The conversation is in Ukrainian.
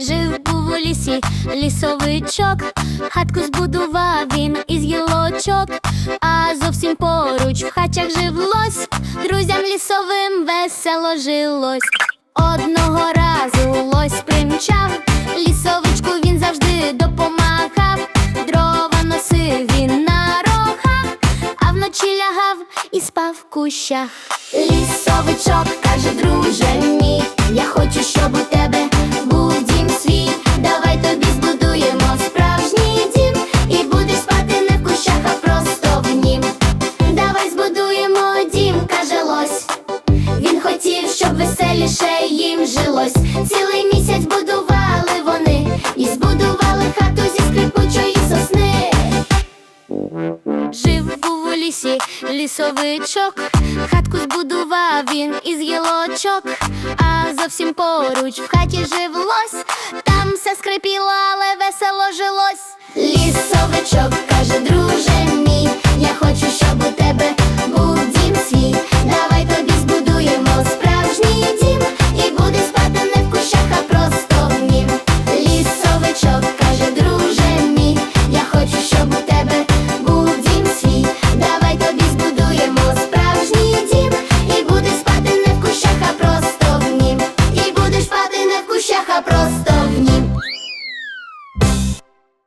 Жив був у лісі лісовичок, хатку збудував він із гілочок, а зовсім поруч в хатях живлось, друзям лісовим весело жилось. Одного разу лось примчав, лісовичку він завжди допомагав, дрова носив він на рогах, а вночі лягав і спав в кущах. Лісовичок веселіше їм жилось. Цілий місяць будували вони і збудували хату зі скрипучої сосни. Жив був у лісі лісовичок, хатку збудував він із гілочок, а зовсім поруч в хаті живлось, там все скрипіло, але весело жилось.